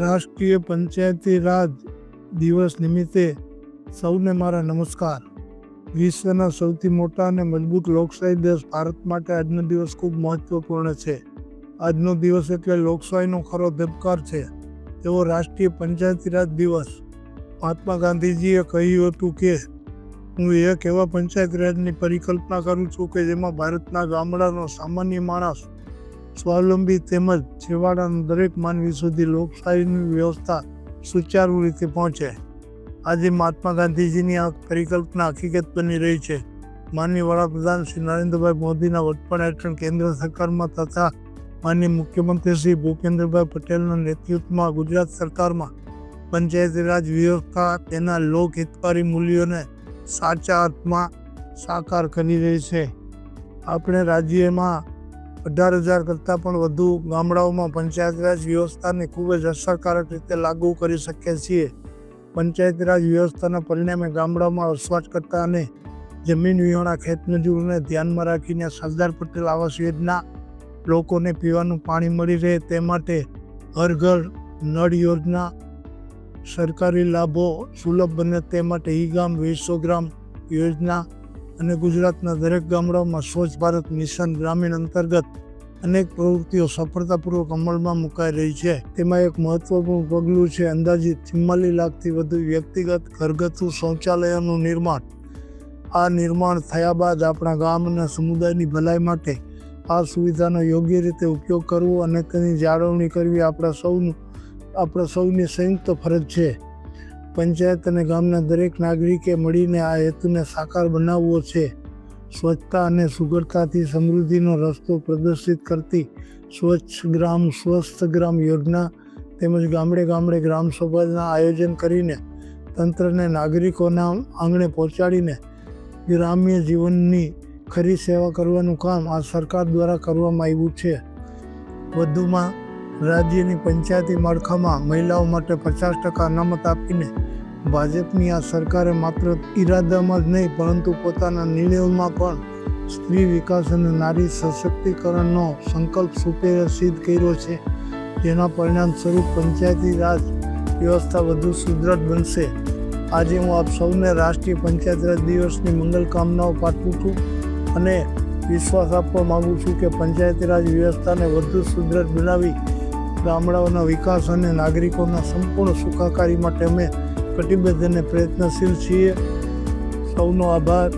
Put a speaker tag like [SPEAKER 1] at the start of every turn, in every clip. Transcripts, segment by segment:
[SPEAKER 1] રાષ્ટ્રીય પંચાયતી રાજ દિવસ નિમિત્તે સૌને મારા નમસ્કાર. વિશ્વના સૌથી મોટા અને મજબૂત લોકશાહી દેશ ભારત માટે આજનો દિવસ ખૂબ મહત્વપૂર્ણ છે. આજનો દિવસ એટલે લોકશાહીનો ખરો ધબકાર છે. એવો રાષ્ટ્રીય પંચાયતી રાજ દિવસ. મહાત્મા ગાંધીજીએ કહ્યું હતું કે, હું એક એવા પંચાયત રાજની પરિકલ્પના કરું છું કે જેમાં ભારતના ગામડાનો સામાન્ય માણસ સ્વાવલંબી તેમજ છેવાડાના દરેક માનવી સુધી લોકશાહીની વ્યવસ્થા સુચારુ રીતે પહોંચે. આજે મહાત્મા ગાંધીજીની આ પરિકલ્પના હકીકત બની રહી છે. માનનીય વડાપ્રધાન શ્રી નરેન્દ્રભાઈ મોદીના વડપણ હેઠળ કેન્દ્ર સરકારમાં તથા માનનીય મુખ્યમંત્રી શ્રી ભૂપેન્દ્રભાઈ પટેલના નેતૃત્વમાં ગુજરાત સરકારમાં પંચાયતી રાજ વ્યવસ્થા તેના લોકહિતકારી મૂલ્યોને સાચા અર્થમાં સાકાર કરી રહી છે. આપણે રાજ્યમાં અઢાર હજાર કરતાં પણ વધુ ગામડાઓમાં પંચાયત રાજ વ્યવસ્થાને ખૂબ જ અસરકારક રીતે લાગુ કરી શકીએ છીએ. પંચાયત રાજ વ્યવસ્થાના પરિણામે ગામડાઓમાં વસવાટ કરતા અને જમીન વિહોણા ખેતમજૂરોને ધ્યાનમાં રાખીને સરદાર પટેલ આવાસ યોજના લોકોને પીવાનું પાણી મળી રહે તે માટે હર ઘર નળ યોજના સરકારી લાભો સુલભ બને તે માટે ઈ ગામ વીસો ગ્રામ યોજના અને ગુજરાતના દરેક ગામડાઓમાં સ્વચ્છ ભારત મિશન ગ્રામીણ અંતર્ગત અનેક પ્રવૃત્તિઓ સફળતાપૂર્વક અમલમાં મુકાઈ રહી છે. તેમાં એક મહત્વપૂર્ણ પગલું છે અંદાજિત ચુમ્માલીસ લાખથી વધુ વ્યક્તિગત ઘરગથ્થુ શૌચાલયોનું નિર્માણ. આ નિર્માણ થયા બાદ આપણા ગામ અને સમુદાયની ભલાઈ માટે આ સુવિધાનો યોગ્ય રીતે ઉપયોગ કરવો અને તેની જાળવણી કરવી આપણા સૌનું, આપણા સૌની સંયુક્ત ફરજ છે. પંચાયત અને ગામના દરેક નાગરિકે મળીને આ હેતુને સાકાર બનાવવો છે. સ્વચ્છતા અને સુગડતાથી સમૃદ્ધિનો રસ્તો પ્રદર્શિત કરતી સ્વચ્છ ગ્રામ, સ્વસ્થ ગ્રામ યોજના તેમજ ગામડે ગામડે ગ્રામ સભાના આયોજન કરીને તંત્રને નાગરિકોના આંગણે પહોંચાડીને ગ્રામ્ય જીવનની ખરી સેવા કરવાનું કામ આ સરકાર દ્વારા કરવામાં આવ્યું છે. વધુમાં રાજ્યની પંચાયતી માળખામાં મહિલાઓ માટે પચાસ ટકા અનામત આપીને ભાજપની આ સરકારે માત્ર ઈરાદામાં જ નહીં, પરંતુ પોતાના નિર્ણયોમાં પણ સ્ત્રી વિકાસ અને નારી સશક્તિકરણનો સંકલ્પ સુપેરે સિદ્ધ કર્યો છે. જેના પરિણામ સ્વરૂપ પંચાયતી રાજ વ્યવસ્થા વધુ સુદૃઢ બનશે. આજે હું આપ સૌને રાષ્ટ્રીય પંચાયત રાજ દિવસની મંગલ કામનાઓ પાઠવું છું અને વિશ્વાસ આપવા માગું છું કે પંચાયતી રાજ વ્યવસ્થાને વધુ સુદૃઢ બનાવી ગામડાઓના વિકાસ અને નાગરિકોના સંપૂર્ણ સુખાકારી માટે અમે કટિબદ્ધ અને પ્રયત્નશીલ છીએ. સૌનો આભાર.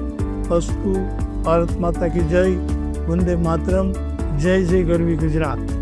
[SPEAKER 1] અસ્તુ. ભારત માતા કી જય. વંદે માતરમ. જય જય ગરવી ગુજરાત.